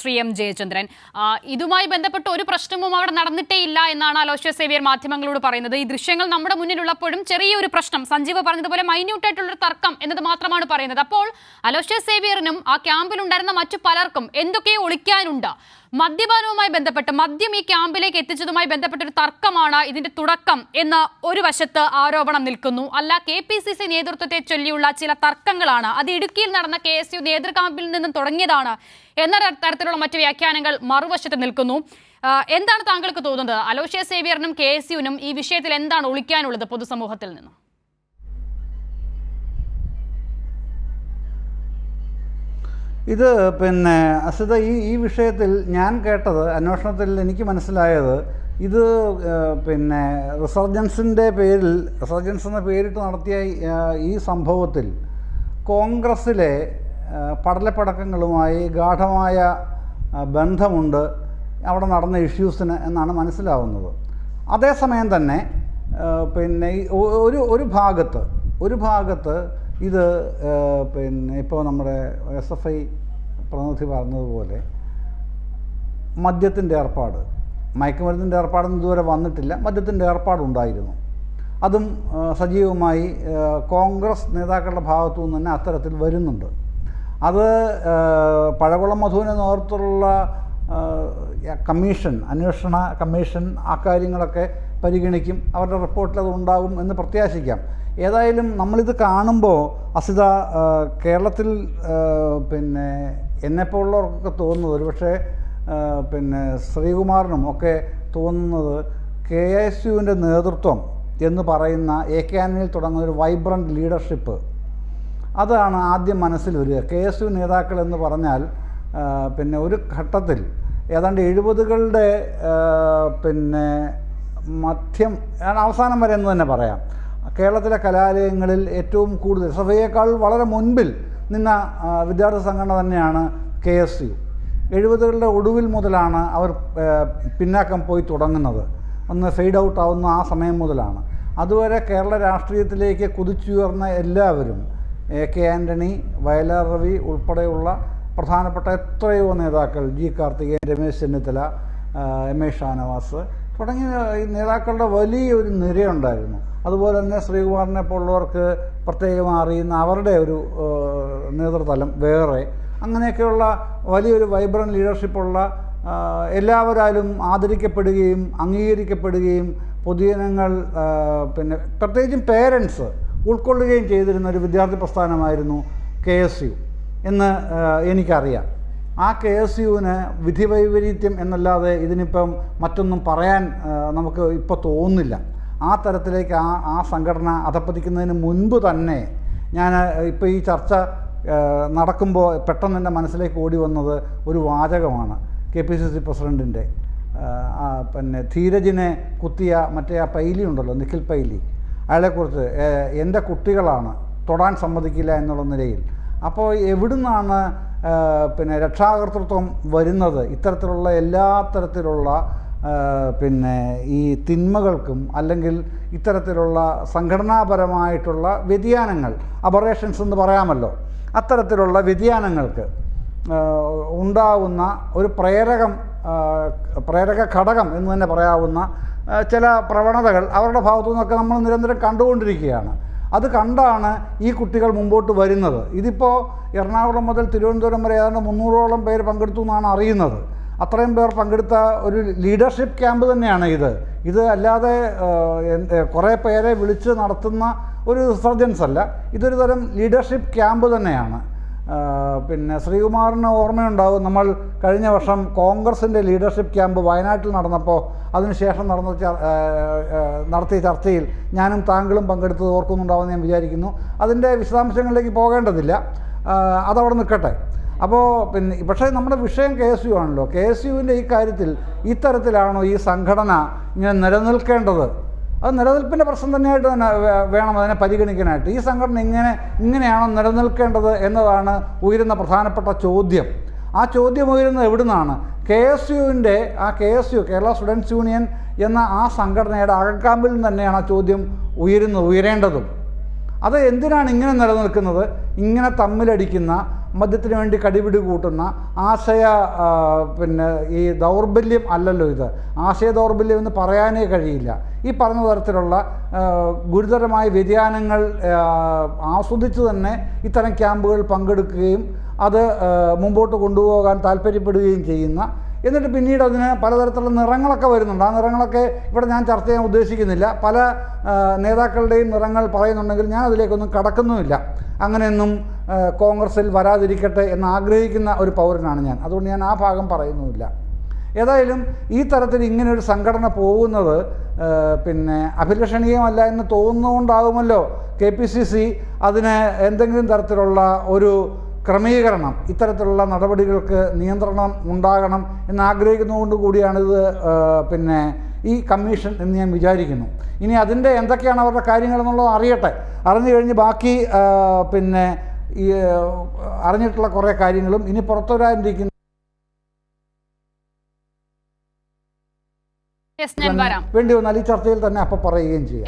Shri M Jayachandran. ഇതുമായി ബന്ധപ്പെട്ട് ഒരു പ്രശ്നവും അവിടെ നടന്നിട്ടേ ഇല്ല എന്നാണ് അലോഷ്യ സേവിയർ മാധ്യമങ്ങളോട് പറയുന്നത്. ഈ ദൃശ്യങ്ങൾ നമ്മുടെ മുന്നിലുള്ളപ്പോഴും ചെറിയൊരു പ്രശ്നം. സഞ്ജീവ് പറഞ്ഞതുപോലെ മൈന്യൂട്ട് ആയിട്ടുള്ളൊരു തർക്കം എന്നത് മാത്രമാണ് പറയുന്നത്. അപ്പോൾ അലോഷ്യ സേവിയറിനും ആ ക്യാമ്പിലുണ്ടായിരുന്ന മറ്റു പലർക്കും എന്തൊക്കെയോ ഒളിക്കാനുണ്ട്? മദ്യപാനവുമായി ബന്ധപ്പെട്ട് മദ്യം ഈ ക്യാമ്പിലേക്ക് എത്തിച്ചതുമായി ബന്ധപ്പെട്ട ഒരു തർക്കമാണ് ഇതിന്റെ തുടക്കം എന്ന് ഒരു വശത്ത് ആരോപണം നിൽക്കുന്നു. അല്ല കെ പി സി സി നേതൃത്വത്തെ ചൊല്ലിയുള്ള ചില തർക്കങ്ങളാണ്. അത് ഇടുക്കിയിൽ നടന്ന കെ എസ് യു നേതൃക്യാമ്പിൽ നിന്നും തുടങ്ങിയതാണ് എന്ന തരത്തിലുള്ള മറ്റു വ്യാഖ്യാനങ്ങൾ മറുവശത്ത് നിൽക്കുന്നു. എന്താണ് താങ്കൾക്ക് തോന്നുന്നത്? അലോഷ്യ സേവിയറിനും കെ എസ് യുവിനും ഈ വിഷയത്തിൽ എന്താണ് ഒളിക്കാനുള്ളത് പൊതുസമൂഹത്തിൽ നിന്നും? ഇത് പിന്നെ അസിത ഈ ഈ വിഷയത്തിൽ ഞാൻ കേട്ടത് അന്വേഷണത്തിൽ എനിക്ക് മനസ്സിലായത് ഇത് പിന്നെ റിസർജൻസിന്റെ പേരിൽ റിസർജൻസ് എന്ന പേരിട്ട് നടത്തിയ ഈ, സംഭവത്തിൽ കോൺഗ്രസ്സിലെ പടലപ്പടക്കങ്ങളുമായി ഗാഠമായ ബന്ധമുണ്ട്. അവിടെ നടന്ന ഇഷ്യൂസിന് എന്നാണ് മനസ്സിലാവുന്നത്. അതേസമയം തന്നെ പിന്നെ ഒരു ഒരു ഭാഗത്ത് ഒരു ഭാഗത്ത് ഇത് പിന്നെ ഇപ്പോൾ നമ്മുടെ എസ് എഫ് ഐ പ്രതിനിധി പറഞ്ഞതുപോലെ മദ്യത്തിന്റെ ഏർപ്പാട് മയക്കുമരുന്നിന്റെ ഏർപ്പാടൊന്നും ഇതുവരെ വന്നിട്ടില്ല. മദ്യത്തിന്റെ ഏർപ്പാടുണ്ടായിരുന്നു. അതും സജീവമായി കോൺഗ്രസ് നേതാക്കളുടെ ഭാഗത്തു നിന്ന് തന്നെ അത്തരത്തിൽ വരുന്നുണ്ട്. അത് പഴകുളം മധുവിന്റെ നേതൃത്വത്തിലുള്ള കമ്മീഷൻ അന്വേഷണ കമ്മീഷൻ ആ കാര്യങ്ങളൊക്കെ പരിഗണിക്കും. അവരുടെ റിപ്പോർട്ടിൽ അത് ഉണ്ടാകും എന്ന് പ്രത്യാശിക്കാം. ഏതായാലും നമ്മളിത് കാണുമ്പോൾ അസിത കേരളത്തിൽ പിന്നെ എന്നെപ്പോലുള്ളവർക്കൊക്കെ തോന്നുന്നത് ഒരുപക്ഷെ പിന്നെ ശ്രീകുമാറിനും ഒക്കെ തോന്നുന്നത് കെ എസ് യുവിന്റെ നേതൃത്വം എന്ന് പറയുന്ന എ കെ ആനിൽ തുടങ്ങുന്ന ഒരു വൈബ്രന്റ് ലീഡർഷിപ്പ് അതാണ് ആദ്യം മനസ്സിൽ വരിക. കെ എസ് യു നേതാക്കൾ എന്ന് പറഞ്ഞാൽ പിന്നെ ഒരു ഘട്ടത്തിൽ ഏതാണ്ട് എഴുപതുകളുടെ പിന്നെ മധ്യം അവസാനം വരെ എന്ന് തന്നെ പറയാം. കേരളത്തിലെ കലാലയങ്ങളിൽ ഏറ്റവും കൂടുതൽ സഭയേക്കാൾ വളരെ മുൻപിൽ നിന്ന വിദ്യാർത്ഥി സംഘടന തന്നെയാണ് കെ എസ് യു. എഴുപതുകളുടെ ഒടുവിൽ മുതലാണ് അവർ പിന്നാക്കം പോയി തുടങ്ങുന്നത്. ഒന്ന് ഫെയ്ഡ് ഔട്ട് ആവുന്ന ആ സമയം മുതലാണ്. അതുവരെ കേരള രാഷ്ട്രീയത്തിലേക്ക് കുതിച്ചുയർന്ന എല്ലാവരും എ കെ ആന്റണി വയലാർ രവി ഉൾപ്പെടെയുള്ള പ്രധാനപ്പെട്ട എത്രയോ നേതാക്കൾ G Karthikeyan Ramesh Chennithala M A Shanavas തുടങ്ങിയ ഈ നേതാക്കളുടെ വലിയൊരു നിരയുണ്ടായിരുന്നു. അതുപോലെ തന്നെ ശ്രീകുമാറിനെ പോലുള്ളവർക്ക് പ്രത്യേകം അറിയുന്ന അവരുടെ ഒരു നേതൃതലം വേറെ. അങ്ങനെയൊക്കെയുള്ള വലിയൊരു വൈബ്രന്റ് ലീഡർഷിപ്പുള്ള എല്ലാവരാലും ആദരിക്കപ്പെടുകയും അംഗീകരിക്കപ്പെടുകയും പൊതുജനങ്ങൾ പിന്നെ പ്രത്യേകിച്ചും പേരൻസ് ഉൾക്കൊള്ളുകയും ചെയ്തിരുന്ന ഒരു വിദ്യാർത്ഥി പ്രസ്ഥാനമായിരുന്നു കെ എസ് യു എന്ന് എനിക്കറിയാം. ആ കെ എസ് യുവിന് വിധിവൈപരീത്യം എന്നല്ലാതെ ഇതിനിപ്പം മറ്റൊന്നും പറയാൻ നമുക്ക് ഇപ്പോൾ തോന്നുന്നില്ല. ആ തരത്തിലേക്ക് ആ ആ സംഘടന അധപ്പതിക്കുന്നതിന് മുൻപ് തന്നെ ഞാൻ ഇപ്പോൾ ഈ ചർച്ച നടക്കുമ്പോൾ പെട്ടെന്ന് എന്റെ മനസ്സിലേക്ക് ഓടി വന്നത് ഒരു വാചകമാണ്. കെ പി സി സി പ്രസിഡന്റിന്റെ പിന്നെ ധീരജിനെ കുത്തിയ മറ്റേ ആ പൈലി ഉണ്ടല്ലോ നിഖിൽ പൈലി. അയാളെക്കുറിച്ച് എന്റെ കുട്ടികളാണ് തൊടാൻ സമ്മതിക്കില്ല എന്നുള്ള നിലയിൽ. അപ്പോൾ എവിടുന്നാണ് പിന്നെ രക്ഷാകർത്തൃത്വം വരുന്നത് ഇത്തരത്തിലുള്ള എല്ലാ തരത്തിലുള്ള പിന്നെ ഈ തിന്മകൾക്കും അല്ലെങ്കിൽ ഇത്തരത്തിലുള്ള സംഘടനാപരമായിട്ടുള്ള വ്യതിയാനങ്ങൾ അബറേഷൻസ് എന്ന് പറയാമല്ലോ അത്തരത്തിലുള്ള വ്യതിയാനങ്ങൾക്ക് ഉണ്ടാവുന്ന ഒരു പ്രേരകം പ്രേരക ഘടകം എന്ന് തന്നെ പറയാവുന്ന ചില പ്രവണതകൾ അവരുടെ ഭാഗത്തു നിന്നൊക്കെ നമ്മൾ നിരന്തരം കണ്ടുകൊണ്ടിരിക്കുകയാണ്. അത് കണ്ടാണ് ഈ കുട്ടികൾ മുമ്പോട്ട് വരുന്നത്. ഇതിപ്പോൾ എറണാകുളം മുതൽ തിരുവനന്തപുരം വരെ ഏതാണ്ട് മുന്നൂറോളം പേര് പങ്കെടുത്തു എന്നാണ് അറിയുന്നത്. അത്രയും പേർ പങ്കെടുത്ത ഒരു ലീഡർഷിപ്പ് ക്യാമ്പ് തന്നെയാണ് ഇത്. ഇത് അല്ലാതെ കുറേ പേരെ വിളിച്ച് നടത്തുന്ന ഒരു റിസർജൻസ് അല്ല. ഇതൊരു തരം ലീഡർഷിപ്പ് ക്യാമ്പ് തന്നെയാണ്. പിന്നെ ശ്രീകുമാറിന് ഓർമ്മയുണ്ടാവും നമ്മൾ കഴിഞ്ഞ വർഷം കോൺഗ്രസിന്റെ ലീഡർഷിപ്പ് ക്യാമ്പ് വയനാട്ടിൽ നടന്നപ്പോൾ അതിനുശേഷം നടന്ന നടത്തിയ ചർച്ചയിൽ ഞാനും താങ്കളും പങ്കെടുത്തത് ഓർക്കുന്നുണ്ടാവുമെന്ന് ഞാൻ വിചാരിക്കുന്നു. അതിന്റെ വിശദാംശങ്ങളിലേക്ക് പോകേണ്ടതില്ല. അതവിടെ നിൽക്കട്ടെ. അപ്പോൾ പിന്നെ പക്ഷേ നമ്മുടെ വിഷയം കെ എസ് യു ആണല്ലോ. കെ എസ് യുവിന്റെ ഈ കാര്യത്തിൽ ഇത്തരത്തിലാണോ ഈ സംഘടന ഇങ്ങനെ നിലനിൽക്കേണ്ടത്? അത് നിലനിൽപ്പിന്റെ പ്രശ്നം തന്നെയായിട്ട് തന്നെ വേണം അതിനെ പരിഗണിക്കാനായിട്ട്. ഈ സംഘടന ഇങ്ങനെ ഇങ്ങനെയാണോ നിലനിൽക്കേണ്ടത് എന്നതാണ് ഉയരുന്ന പ്രധാനപ്പെട്ട ചോദ്യം. ആ ചോദ്യം ഉയരുന്നത് എവിടുന്നാണ്? കെ എസ് യുവിന്റെ ആ K S U Kerala students union എന്ന ആ സംഘടനയുടെ അകക്കാമ്പിൽ നിന്ന് തന്നെയാണ് ആ ചോദ്യം ഉയരുന്നത് ഉയരേണ്ടതും. അത് എന്തിനാണ് ഇങ്ങനെ നിലനിൽക്കുന്നത്? ഇങ്ങനെ തമ്മിലടിക്കുന്ന മദ്യത്തിന് വേണ്ടി കടിപിടി കൂട്ടുന്ന ആശയ പിന്നെ ഈ ദൗർബല്യം അല്ലല്ലോ ഇത്. ആശയ ദൗർബല്യം എന്ന് പറയാനേ കഴിയില്ല. ഈ പറഞ്ഞ തരത്തിലുള്ള ഗുരുതരമായ വ്യതിയാനങ്ങൾ ആസ്വദിച്ച് തന്നെ ഇത്തരം ക്യാമ്പുകൾ പങ്കെടുക്കുകയും അത് മുമ്പോട്ട് കൊണ്ടുപോകാൻ താല്പര്യപ്പെടുകയും ചെയ്യുന്ന എന്നിട്ട് പിന്നീട് അതിന് പലതരത്തിലുള്ള നിറങ്ങളൊക്കെ വരുന്നുണ്ട്. ആ നിറങ്ങളൊക്കെ ഇവിടെ ഞാൻ ചർച്ച ചെയ്യാൻ ഉദ്ദേശിക്കുന്നില്ല. പല നേതാക്കളുടെയും നിറങ്ങൾ പറയുന്നുണ്ടെങ്കിൽ ഞാൻ അതിലേക്കൊന്നും കടക്കുന്നുമില്ല. അങ്ങനെയൊന്നും കോൺഗ്രസ്സിൽ വരാതിരിക്കട്ടെ എന്ന് ആഗ്രഹിക്കുന്ന ഒരു പൗരനാണ് ഞാൻ. അതുകൊണ്ട് ഞാൻ ആ ഭാഗം പറയുന്നുമില്ല. ഏതായാലും ഈ തരത്തിൽ ഇങ്ങനെ ഒരു സംഘടന പോകുന്നത് പിന്നെ അഭിലഷണീയമല്ല എന്ന് തോന്നുന്നുകൊണ്ടാകുമല്ലോ കെ പി സി സി അതിന് എന്തെങ്കിലും തരത്തിലുള്ള ഒരു ക്രമീകരണം ഇത്തരത്തിലുള്ള നടപടികൾക്ക് നിയന്ത്രണം ഉണ്ടാകണം എന്നാഗ്രഹിക്കുന്നതുകൊണ്ട് കൂടിയാണിത് ആ, പിന്നെ ഈ കമ്മീഷൻ എന്ന് ഞാൻ വിചാരിക്കുന്നു. ഇനി അതിന്റെ എന്തൊക്കെയാണ് അവരുടെ കാര്യങ്ങൾ എന്നുള്ളത് അറിയട്ടെ. അറിഞ്ഞു കഴിഞ്ഞ് ബാക്കി പിന്നെ ഈ അറിഞ്ഞിട്ടുള്ള കുറേ കാര്യങ്ങളും ഇനി പുറത്തു വരാനിരിക്കുന്ന വേണ്ടി വന്നാൽ ഈ ചർച്ചയിൽ തന്നെ അപ്പം പറയുകയും ചെയ്യാം.